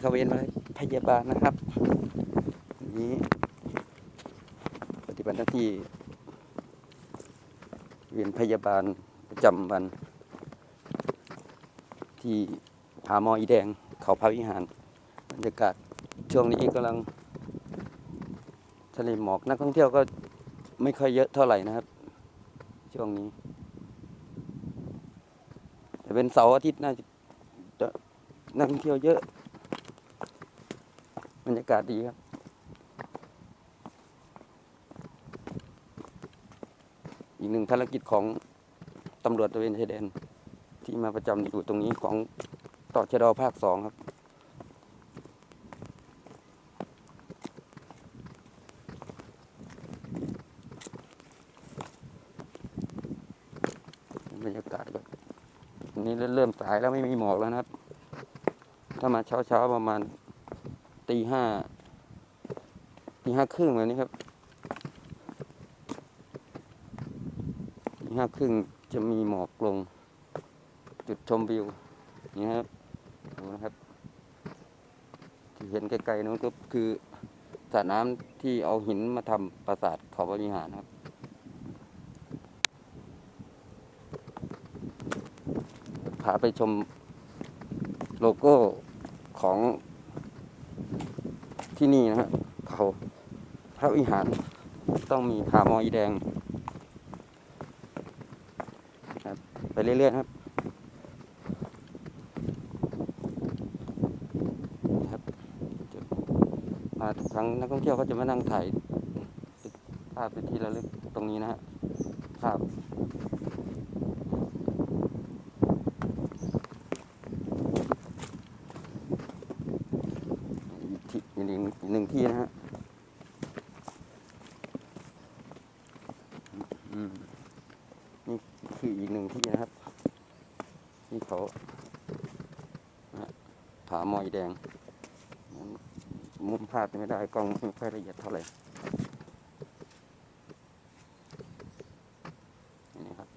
เขาเวนมาพยาบาลนะครับนี้ปฏิบัติหน้าที่ เวียนพยาบาลประจำวัน ที่ผาหมออีแดงเขาพระวิหารบรรยากาศช่วงนี้กำลังทะเลหมอกนักท่องเที่ยวก็ไม่ค่อยเยอะเท่าไหร่นะครับ ช่วงนี้แต่เป็นเสาร์อาทิตย์น่าจะนักท่องเที่ยวเยอะ บรรยากาศดีครับอีกหนึ่งภารกิจของตำรวจตระเวนชายแดน ที่มาประจำอยู่ตรงนี้ของต่อชะดอภาคสองครับ บรรยากาศแบบนี้เริ่มสายแล้วไม่มีหมอกแล้วนะครับ ถ้ามาเช้าๆประมาณ ตีห้าตีห้าครึ่งแบบนี้ครับตีห้าครึ่งจะมีหมอกลง จุดชมวิวนี่ครับดูนะครับ ที่เห็นไกลๆนู้นก็คือสระน้ำที่เอาหินมาทำปราสาทเขาบริหารครับพาไปชมโลโก้ของ ที่นี่นะครับเขาพระวิหารต้องมีผาหมออีแดงครับไปเรื่อยๆครับครับมาทุกครั้งนักท่องเที่ยวก็จะมานั่งถ่ายภาพเป็นที่ระลึกตรงนี้นะฮะภาพ ที่อีกหนึ่งหนึ่งที่นะฮะอืมนี่คืออีกหนึ่งที่นะครับที่เขาผาหมอยแดง มุมภาพไม่ได้กล้องไม่ค่อยละเอียดเท่าไหร่นี่ครับ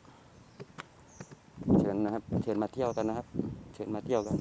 เชิญนะครับ เชิญมาเที่ยวกันนะครับ เชิญมาเที่ยวกัน